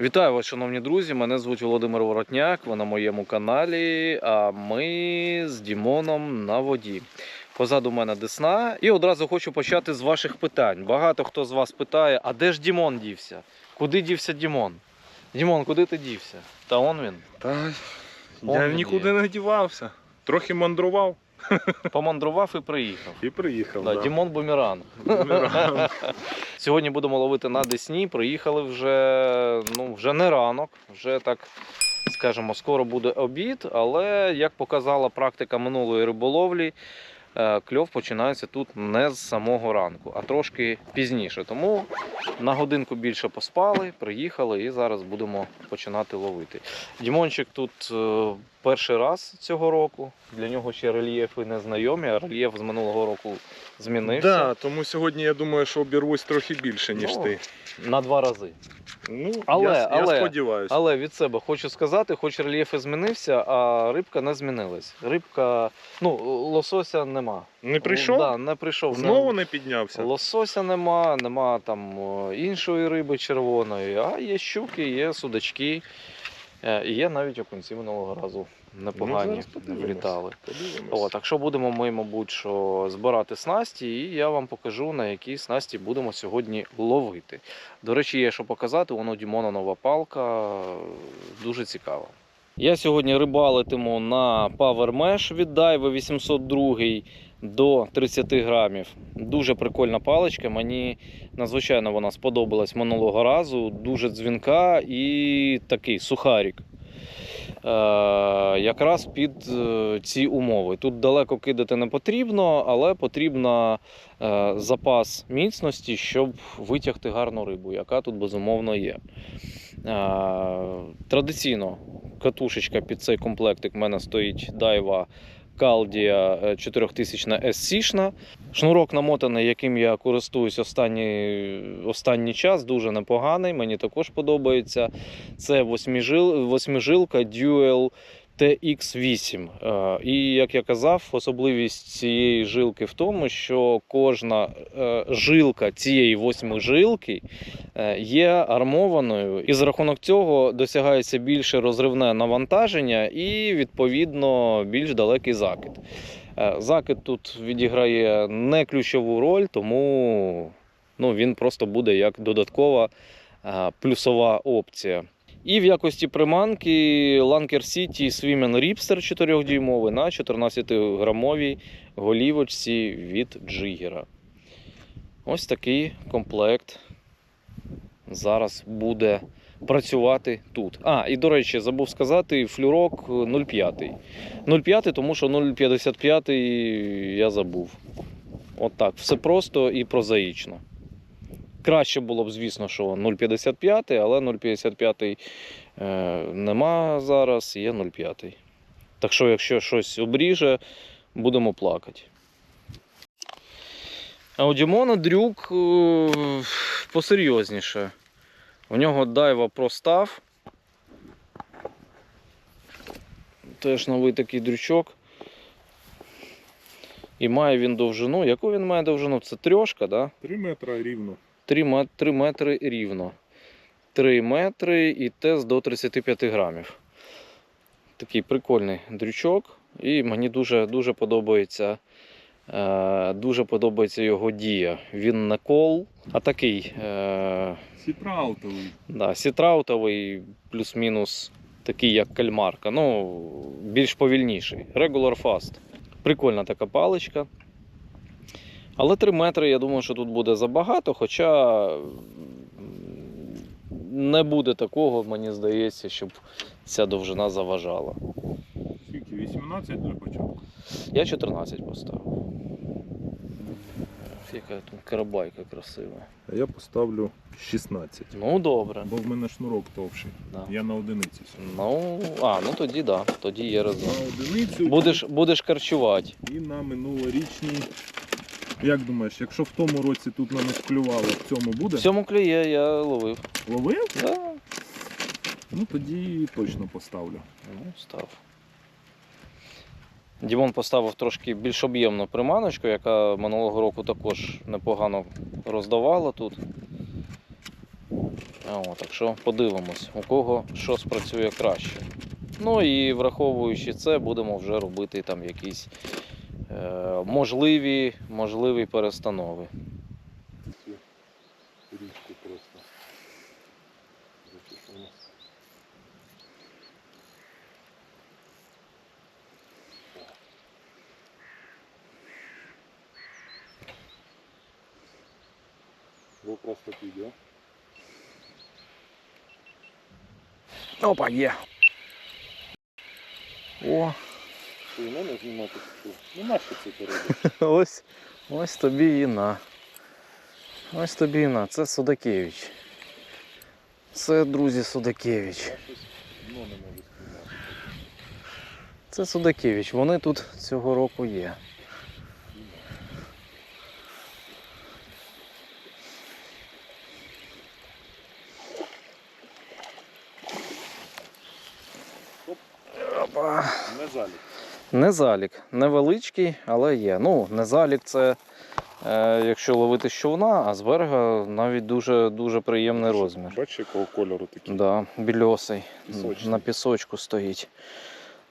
Вітаю вас, шановні друзі. Мене звуть Володимир Воротняк. Ви на моєму каналі. А ми з Дімоном на воді. Позаду мене Десна. І одразу хочу почати з ваших питань. Багато хто з вас питає: а де ж Дімон дівся? Куди дівся Дімон? Дімон, куди ти дівся? Та он він. Та Он я він нікуди є. не дівався. Трохи мандрував Помандрував і приїхав. і приїхав. Да, да. Дімон Бумеран. Бумеран. Сьогодні будемо ловити на Десні. Приїхали вже, ну, вже не ранок, вже так скажімо, скоро буде обід. Але як показала практика минулої риболовлі, кльов починається тут не з самого ранку, а трошки пізніше. Тому на годинку більше поспали, приїхали і зараз будемо починати ловити. Дімончик тут е, перший раз цього року. Для нього ще рельєфи не знайомі, а рельєф з минулого року змінився. Да, тому сьогодні я думаю, що обірвусь трохи більше, ніж Ну, ти. На два рази. Ну, але- я, але- я сподіваюся. Але від себе хочу сказати, хоч рельєф і змінився, а рибка не змінилась. Рибка, ну, лосося нема. Не прийшов? Да, не прийшов. Знову не піднявся. Лосося нема, нема там іншої риби червоної, а є щуки, є судачки, е, і є навіть окунці минулого разу непогані Ну, влітали. О, так що будемо ми, мабуть, що збирати снасті, і я вам покажу, на які снасті будемо сьогодні ловити. До речі, є що показати, воно Дімона нова палка, дуже цікаво. Я сьогодні рибалитиму на Power Mesh від Daiwa 802 до 30 грамів. Дуже прикольна паличка. Мені надзвичайно вона сподобалась минулого разу. Дуже дзвінка і такий сухарік. Е, якраз під е, ці умови. Тут далеко кидати не потрібно, але потрібно е, запас міцності, щоб витягти гарну рибу, яка тут безумовно є. Традиційно катушечка під цей комплектик в мене стоїть Daiwa Caldia 4000 SC. Шнурок намотаний, яким я користуюсь останній, останній час, дуже непоганий. Мені також подобається. Це восьмижил, восьмижилка Dual TX8. Е, І як я казав, особливість цієї жилки в тому, що кожна е, жилка цієї восьмижилки е, є армованою, і за рахунок цього досягається більше розривне навантаження і відповідно більш далекий закид. Закид тут відіграє не ключову роль, тому ну, він просто буде як додаткова плюсова опція. І в якості приманки Lanker City Swimmen Ripster 4-дюймовий на 14-грамовій голівочці від Джигера. Ось такий комплект зараз буде працювати тут. А, і до речі, забув сказати, флюрок 0,5. 0,5, тому що 0,55 я забув. От так, все просто і прозаїчно. Краще було б, звісно, що 0,55, але 0,55 е, нема зараз, є 0,5. Так що, якщо щось обріже, будемо плакати. А у Дімона дрюк е, посерйозніше. У нього дайва простав. Теж новий такий дрючок. І має він довжину. Яку він має довжину? Це трьошка, да? 3 метри рівно. 3, мет- 3 метри рівно. 3 метри і тез до 35 грамів. Такий прикольний дрючок. І мені дуже, дуже подобається. Е, дуже подобається його дія. Він не кол, а такий е, Сітраутовий. да, сітраутовий, плюс-мінус такий, як кальмарка. Ну, більш повільніший. Regular fast. Прикольна така паличка. Але 3 метри, я думаю, що тут буде забагато, хоча не буде такого, мені здається, щоб ця довжина заважала. Скільки? 18 для початку. Я 14 поставив. Яка тут карабайка красива. А я поставлю 16. Ну, добре. Бо в мене шнурок товший. Да. Я на одиниці. Ну, а, ну тоді да, тоді є резон. На одиницю Будеш, будеш карчувати. і на минулорічній. Як думаєш, якщо в тому році тут на них клювало, в цьому буде? В цьому клює я ловив. Ловив? Да. Ну тоді точно поставлю. Ну, став. Дімон поставив трошки більш об'ємну приманочку, яка минулого року також непогано роздавала тут. О, так що подивимось, у кого що спрацює краще. Ну і враховуючи це, будемо вже робити там якісь можливі, можливі перестанови. Річку просто. Піде. Опа, є. О, і мене знімати таку. Ну нащо це ти робиш? ось, ось тобі і на. Ось тобі і на. Це Судакевич. Це, друзі, Судакевич. Ну. Це Судакевич. Вони тут цього року є. Опа. Не Не залік. Невеличкий, але є. Ну, не залік це е, якщо ловити з човна, а з берега навіть дуже, дуже приємний розмір. Бачиш, якого кольору такий? Да, більосий. Пісочний. На пісочку стоїть.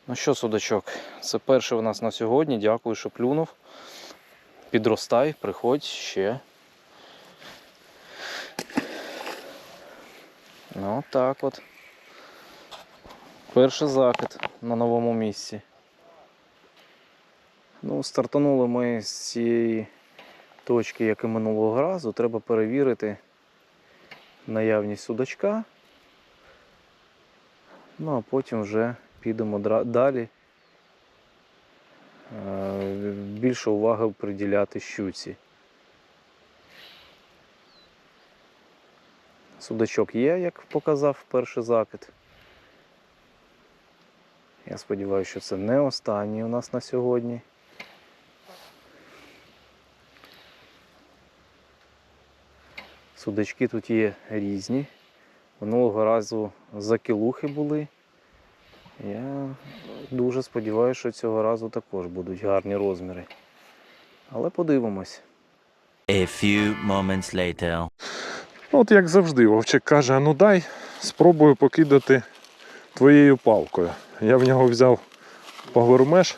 Ну що, судачок, це перший у нас на сьогодні. Дякую, що клюнув. Підростай, приходь ще. Ну, так от. Перший закид на новому місці. Ну, стартанули ми з цієї точки, як і минулого разу. Треба перевірити наявність судачка. Ну, а потім вже підемо далі. Е, Більше уваги приділяти щуці. Судачок є, як показав перший закид. Я сподіваюся, що це не останній у нас на сьогодні. Судачки тут є різні. Минулого разу закілухи були. Я дуже сподіваюся, що цього разу також будуть гарні розміри. Але подивимось. A few moments later. Ну, От як завжди, Вовчик каже, а ну дай спробую покидати твоєю палкою. Я в нього взяв павермеш.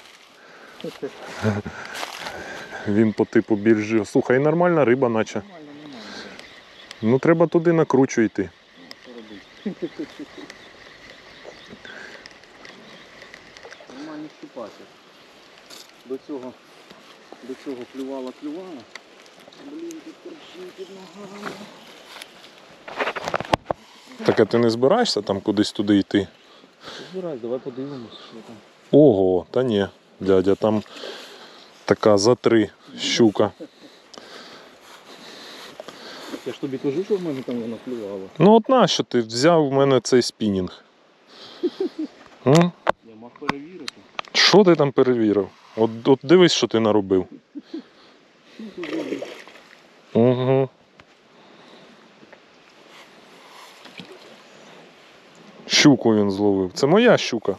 Він по типу більш. жив- Слухай, нормальна риба, наче. Ну треба туди на кручу йти. Нормальний щупачок. До цього, до цього клювала, клювала. Блін, тут корчі під ногами. Так а ти не збираєшся там кудись туди йти? Збирай, давай подивимось, що там. Ого, та ні, дядя, там така за три щука. Я ж тобі кажу, що в мене там вона клювала. Ну от нащо ти взяв у мене цей спінінг? М? Я мав перевірити. Що ти там перевірив? От, от дивись, що ти наробив. Угу. Щуку він зловив. Це моя щука.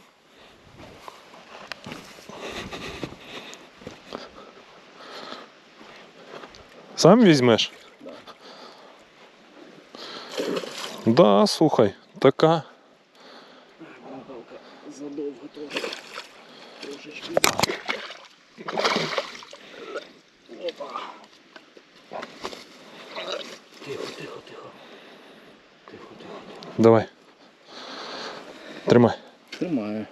Сам візьмеш? Да, слухай, така. Задовго трохи. Трошечки. Опа. Тихо, тихо, тихо. Тихо, тихо. Давай. Тримай. Тримаю.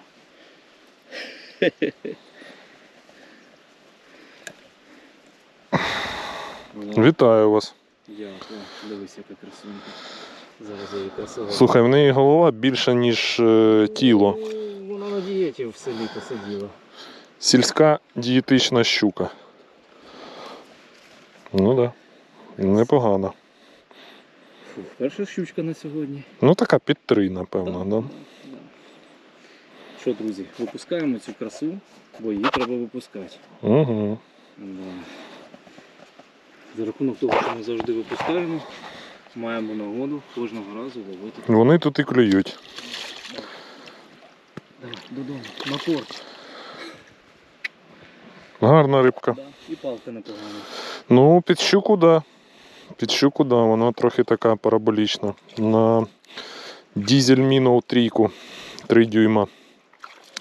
Вітаю вас. Дякую. Дивись, яка красунька. Слухай, в неї голова більша, ніж е, тіло. Вона на дієті в селі посиділа. Сільська дієтична щука. Ну так. Да. Непогано. Фу, перша щучка на сьогодні. Ну така під три, напевно, да? Да. Що, друзі, випускаємо цю красу, бо її треба випускати. Угу. Да. За рахунок того, що ми завжди випускаємо, маємо нагоду кожного разу ловити. Вони тут і клюють. Давай, додому, на порт. Гарна рибка. Да. І палка непогана. Ну, під щуку, да. Під щуку, да, вона трохи така параболічна. На дізель міну трійку 3 дюйма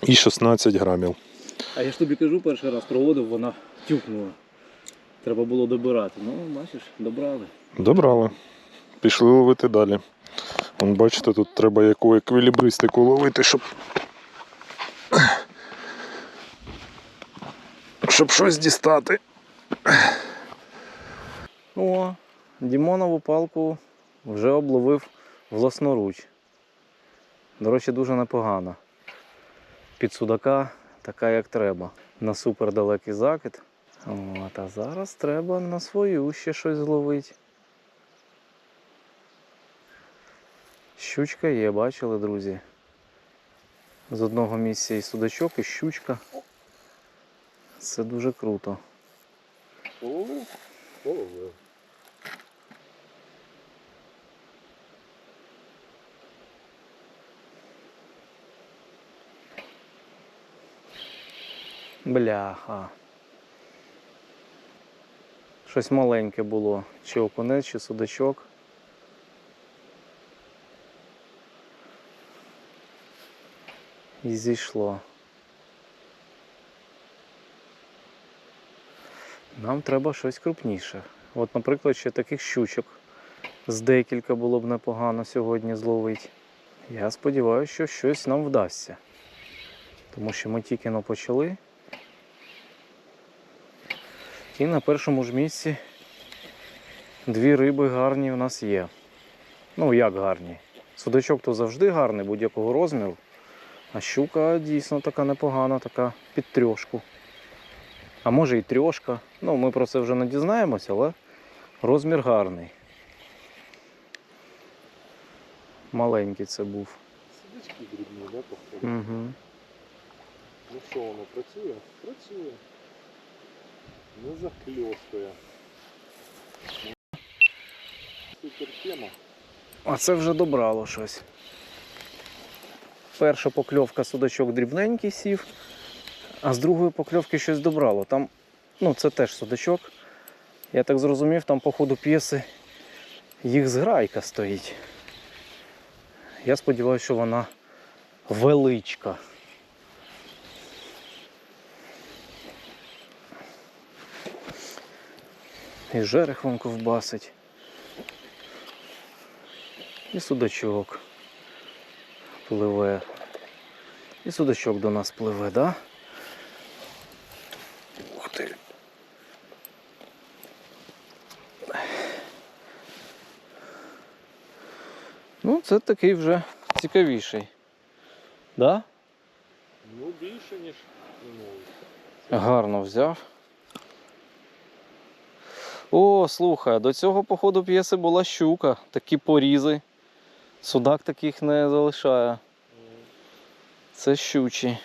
і 16 грамів. А я ж тобі кажу, перший раз проводив, вона тюкнула. Треба було добирати. Ну, бачиш, добрали. Добрали. Пішли ловити далі. Вон, бачите, тут треба яку еквілібристику ловити, щоб. Щоб щось дістати. О, Дімонову палку вже обловив власноруч. До речі, дуже непогано. Під судака така, як треба. На супердалекий закид. От, а зараз треба на свою ще щось зловити. Щучка є, бачили, друзі. З одного місця і судачок, і щучка. Це дуже круто. Бляха. Щось маленьке було. Чи окунець, чи судачок. І зійшло. Нам треба щось крупніше. От, наприклад, ще таких щучок з декілька було б непогано сьогодні зловити. Я сподіваюся, що щось нам вдасться. Тому що ми тільки но почали. І на першому ж місці дві риби гарні у нас є. Ну, як гарні. Судачок то завжди гарний будь-якого розміру. А щука дійсно така непогана, така під трьошку. А може і трьошка. Ну, ми про це вже не дізнаємося, але розмір гарний. Маленький це був. Сидички дрібні, да, походу? Угу. Ну що воно працює? Працює. Не захльостує. Супер тема. А це вже добрало щось. Перша покльовка судачок дрібненький сів, а з другої покльовки щось добрало. Там, ну це теж судачок. Я так зрозумів, там по ходу п'єси їх зграйка стоїть. Я сподіваюся, що вона величка. І жерех вон ковбасить. І судачок пливе. І судачок до нас пливе, да? Ух ти. Ну, це такий вже цікавіший. Да? Ну більше, ніж минулий. Гарно взяв. О, слухай, до цього походу п'єси була щука, такі порізи. Судак таких не залишає. Це щучі.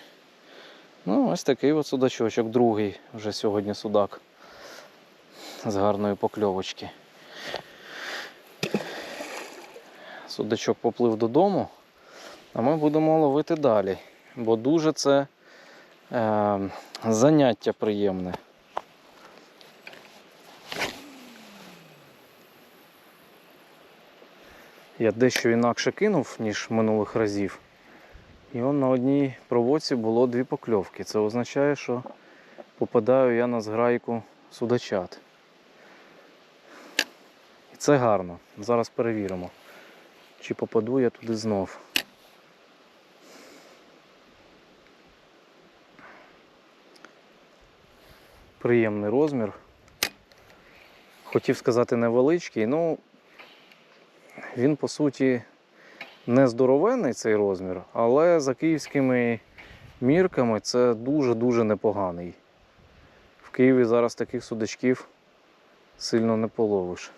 Ну, ось такий от судачочок, другий вже сьогодні судак. З гарної покльовочки. Судачок поплив додому, а ми будемо ловити далі. Бо дуже це е, заняття приємне. Я дещо інакше кинув, ніж минулих разів. І он на одній проводці було дві покльовки. Це означає, що попадаю я на зграйку судачат. І це гарно. Зараз перевіримо, чи попаду я туди знов. Приємний розмір. Хотів сказати невеличкий, ну він по суті не здоровенний цей розмір, але за київськими мірками це дуже-дуже непоганий. В Києві зараз таких судачків сильно не половиш.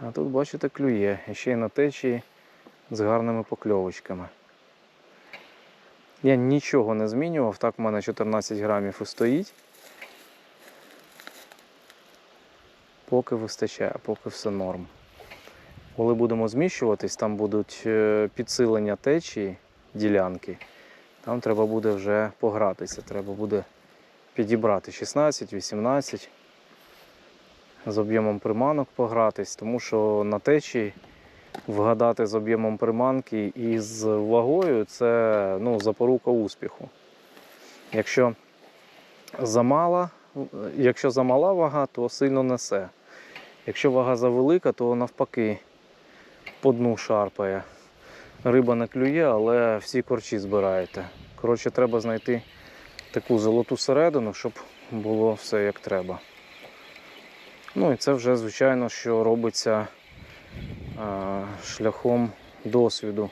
А тут, бачите, клює. Ще й на течії з гарними покльовочками. Я нічого не змінював, так в мене 14 грамів і стоїть. Поки вистачає, поки все норм. Коли будемо зміщуватись, там будуть е, підсилення течії ділянки. Там треба буде вже погратися, треба буде підібрати 16-18 з об'ємом приманок погратись, тому що на течії вгадати з об'ємом приманки і з вагою це ну, запорука успіху. Якщо замала, якщо замала вага, то сильно несе. Якщо вага завелика, то навпаки по дну шарпає. Риба не клює, але всі корчі збираєте. Коротше, треба знайти таку золоту середину, щоб було все як треба. Ну і це вже, звичайно, що робиться а, шляхом досвіду.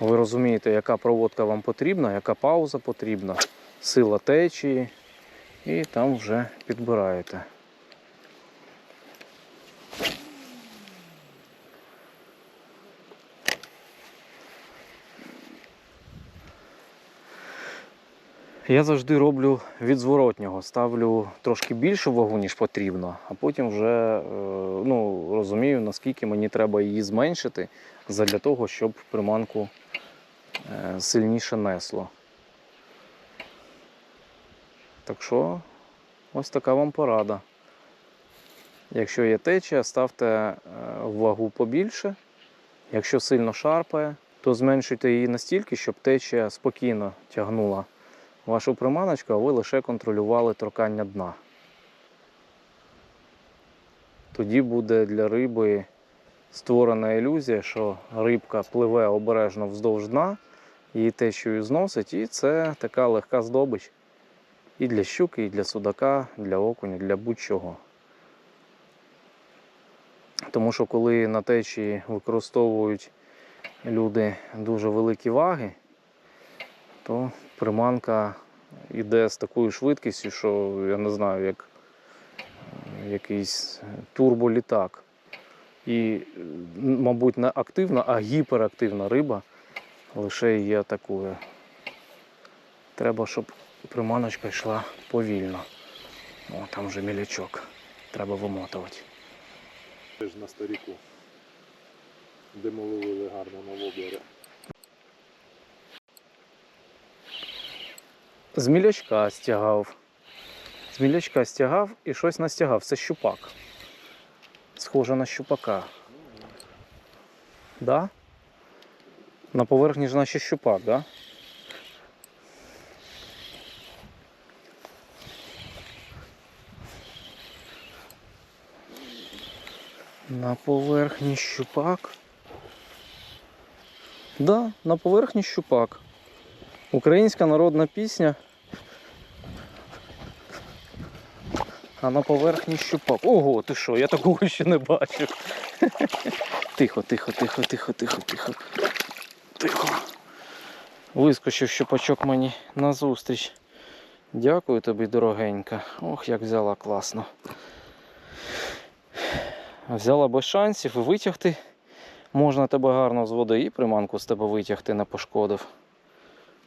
Ви розумієте, яка проводка вам потрібна, яка пауза потрібна, сила течії, і там вже підбираєте. Я завжди роблю від зворотнього. Ставлю трошки більшу вагу, ніж потрібно, а потім вже е, ну, розумію, наскільки мені треба її зменшити для того, щоб приманку е, сильніше несло. Так що ось така вам порада. Якщо є течія, ставте е, вагу побільше. Якщо сильно шарпає, то зменшуйте її настільки, щоб течія спокійно тягнула вашу приманочку, а ви лише контролювали торкання дна. Тоді буде для риби створена ілюзія, що рибка пливе обережно вздовж дна, її течією зносить, і це така легка здобич і для щуки, і для судака, для окуня, для будь-чого. Тому що коли на течії використовують люди дуже великі ваги, то приманка йде з такою швидкістю, що я не знаю, як якийсь турболітак. І, мабуть, не активна, а гіперактивна риба лише її атакує. Треба, щоб приманочка йшла повільно. О, там вже мілячок. Треба вимотувати. Теж на старіку, де ми ловили гарно на воблери. З мілячка стягав. З мілячка стягав і щось настягав. Це щупак. Схоже на щупака. Да? На поверхні ж наче щупак, да? На поверхні щупак. Да, на поверхні щупак. Українська народна пісня. А на поверхні щупак. Ого, ти що, я такого ще не бачив. Тихо, тихо, тихо, тихо, тихо, тихо. Тихо. Вискочив щупачок мені назустріч. Дякую тобі, дорогенька. Ох, як взяла класно. Взяла без шансів витягти. Можна тебе гарно з води і приманку з тебе витягти не пошкодив.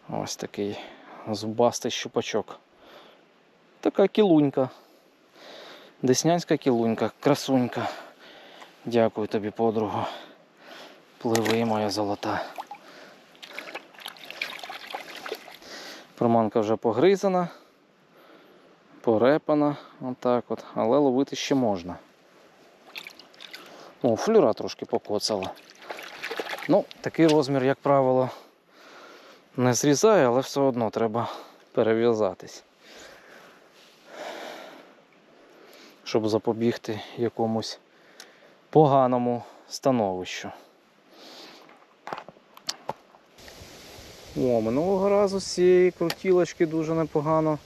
Ось такий зубастий щупачок. Така кілунька. Деснянська кілунька, красунька. Дякую тобі, подруга. Пливи, моя золота. Приманка вже погризана, порепана, отак от, але ловити ще можна. О, флюра трошки покоцала. Ну, такий розмір, як правило, не зрізає, але все одно треба перев'язатись. Щоб запобігти якомусь поганому становищу. О, минулого разу з цієї крутілочки дуже непогано.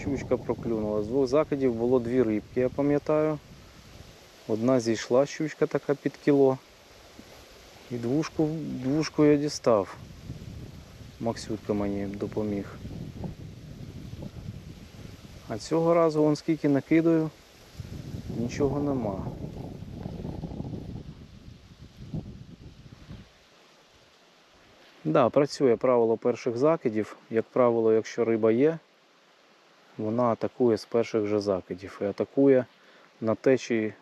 Щучка проклюнула. З двох закидів було дві рибки, я пам'ятаю. Одна зійшла щучка така під кіло. І двушку, двушку я дістав. Максютка мені допоміг. А цього разу вон скільки накидаю, нічого нема. Да, працює правило перших закидів. Як правило, якщо риба є, вона атакує з перших же закидів. І атакує на течії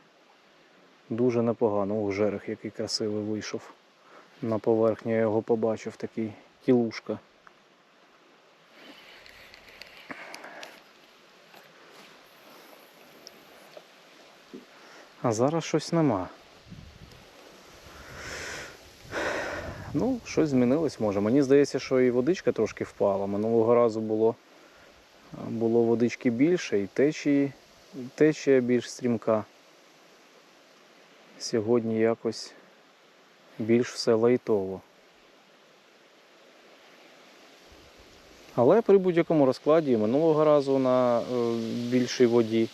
дуже непогано. Ох, жерех який красивий вийшов. На поверхню я його побачив, такий кілушка. А зараз щось нема. Ну, щось змінилось може. Мені здається, що і водичка трошки впала. Минулого разу було було водички більше і течії, і течія більш стрімка. Сьогодні якось більш все лайтово. Але при будь-якому розкладі минулого разу на е, більшій воді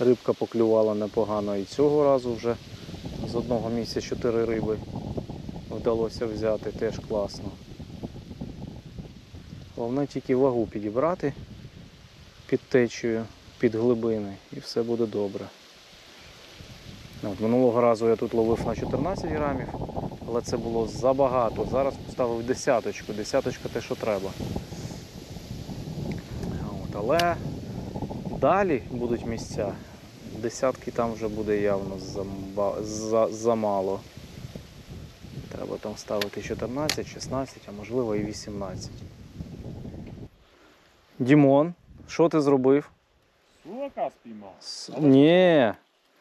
рибка поклювала непогано. І цього разу вже з одного місця чотири риби вдалося взяти, теж класно. Головне тільки вагу підібрати під течею, під глибини, і все буде добре. От, минулого разу я тут ловив на 14 грамів, але це було забагато. Зараз поставив десяточку. Десяточка те, що треба. Але далі будуть місця. Десятки там вже буде явно замало. Треба там ставити 14, 16, а можливо і 18. Дімон, що ти зробив? Судака спіймав. С- Ні,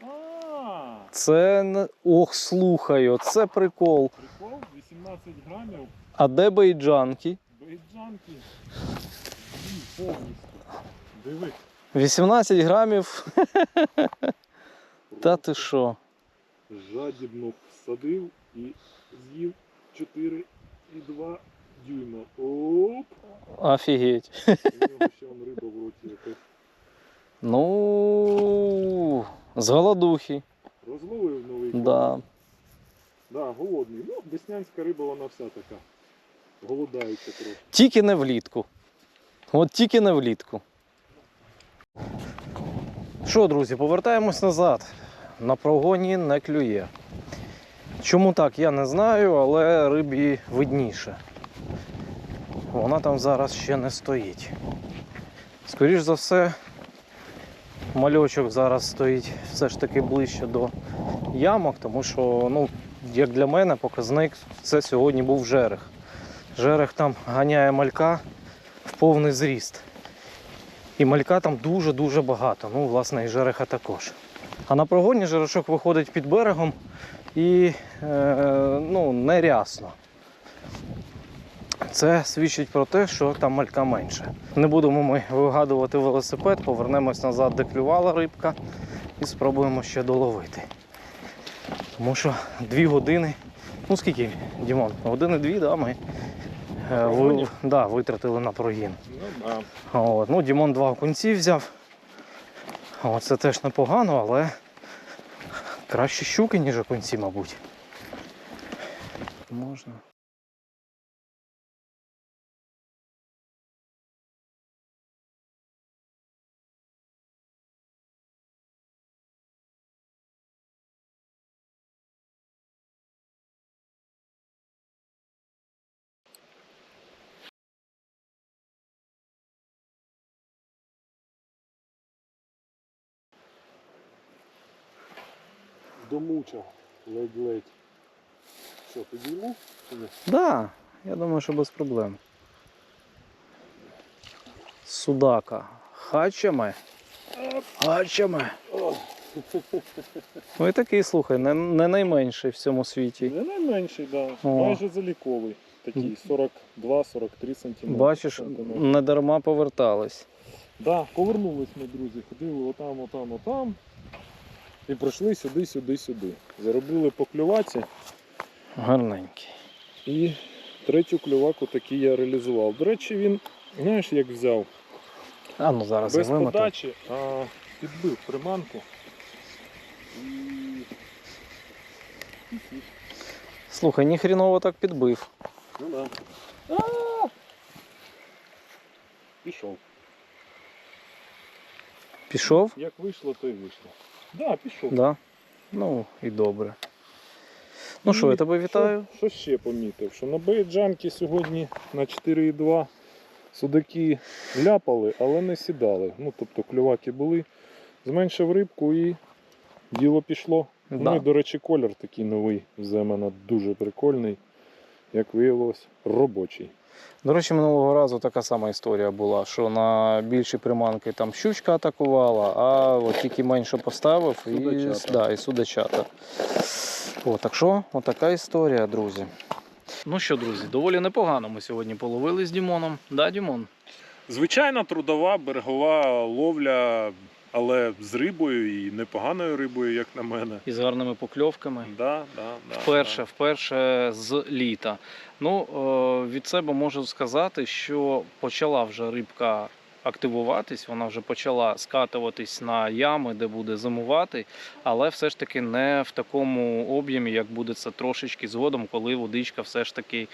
А, це не. Ох, слухай, оце прикол. прикол, 18 грамів, А де бейджанки? бейджанки. Повністю. Диви. 18 грамів. Та ти що? Жадібно всадив і з'їв 4,2 дюйма. Оп! Офігеть. У нього ще он риба в роті якась. Ну, з голодухи. Розловив новий Да. Да, голодний. Ну, деснянська риба, вона вся така. Голодаюча трохи. Тільки не влітку. От тільки не влітку. Що, друзі, повертаємось назад. На прогоні не клює. Чому так, я не знаю, але рибі видніше. Вона там зараз ще не стоїть. Скоріш за все, мальочок зараз стоїть все ж таки ближче до ямок, тому що, ну, як для мене, показник це сьогодні був жерех. Жерех там ганяє малька в повний зріст. І малька там дуже-дуже багато. Ну, власне, і жереха також. А на прогоні жерешок виходить під берегом і е, ну, нерясно. Це свідчить про те, що там малька менше. Не будемо ми вигадувати велосипед, повернемось назад, де клювала рибка, і спробуємо ще доловити. Тому що дві години, ну скільки, Дімон, години-дві, да, ми ви, да, витратили на прогін. Ну, да. От. Ну, Дімон два окунці взяв. От, це теж непогано, але краще щуки, ніж окунці, мабуть. Можна. Домучав ледь-ледь. Що, підійму? ні? Да, я думаю, що без проблем. Судака. Хачами. Хачами. Ну і такий, слухай, не, не найменший в цьому світі. Не найменший, да. О. Майже заліковий. Такий 42-43 см. Бачиш, не дарма повертались. Да, повернулись ми, друзі. Ходили отам, отам, отам. І пройшли сюди, сюди, сюди. Заробили по клюваці. Гарненький. І третю клюваку таки я реалізував. До речі, він, знаєш, як взяв? А ну зараз Без я подачі, а підбив приманку. Слухай, ніхріново так підбив. Ну да. Пішов. Пішов? Як вийшло, то й вийшло. Да, пішов. Да. Ну і добре. Ну що, я тебе вітаю. Що, що ще помітив? Що на бейджанки сьогодні на 4,2 судаки ляпали, але не сідали. Ну, тобто клюваки були. Зменшив рибку і діло пішло. Ну і, до речі, колір такий новий в Земена дуже прикольний. як виявилось, робочий. До речі, минулого разу така сама історія була, що на більші приманки там щучка атакувала, а от тільки менше поставив і, Судачата. да, і судачата. О, так що, отака історія, друзі. Ну що, друзі, доволі непогано ми сьогодні половили з Дімоном. Да, Дімон? Звичайна трудова берегова ловля, але з рибою і непоганою рибою, як на мене. І з гарними покльовками. Да, да, да, Вперше, да. вперше з літа. Ну, е, від себе можу сказати, що почала вже рибка активуватись, вона вже почала скатуватись на ями, де буде зимувати, але все ж таки не в такому об'ємі, як буде це трошечки згодом, коли водичка все ж таки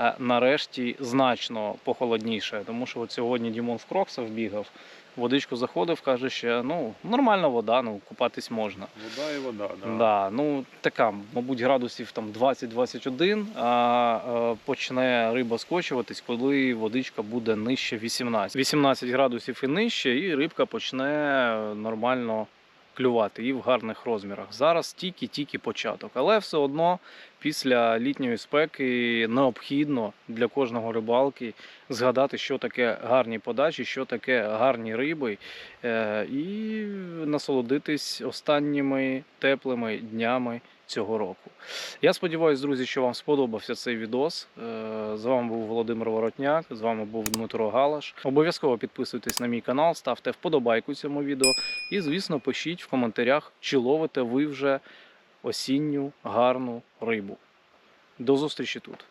е, нарешті значно похолодніше. Тому що от сьогодні Дімон в Кроксах бігав, водичку заходив, каже, що ну, нормальна вода, ну, купатись можна. Вода і вода, да. Да, ну така, мабуть, градусів там 20-21, а а почне риба скочуватись, коли водичка буде нижче 18. 18 градусів і нижче, і рибка почне нормально клювати і в гарних розмірах. Зараз тільки-тільки початок, але все одно після літньої спеки необхідно для кожного рибалки згадати, що таке гарні подачі, що таке гарні риби, е, і насолодитись останніми теплими днями цього року. Я сподіваюся, друзі, що вам сподобався цей відос. Е, З вами був Володимир Воротняк, з вами був Дмитро Галаш. Обов'язково підписуйтесь на мій канал, ставте вподобайку цьому відео і, звісно, пишіть в коментарях, чи ловите ви вже осінню гарну рибу. До зустрічі тут.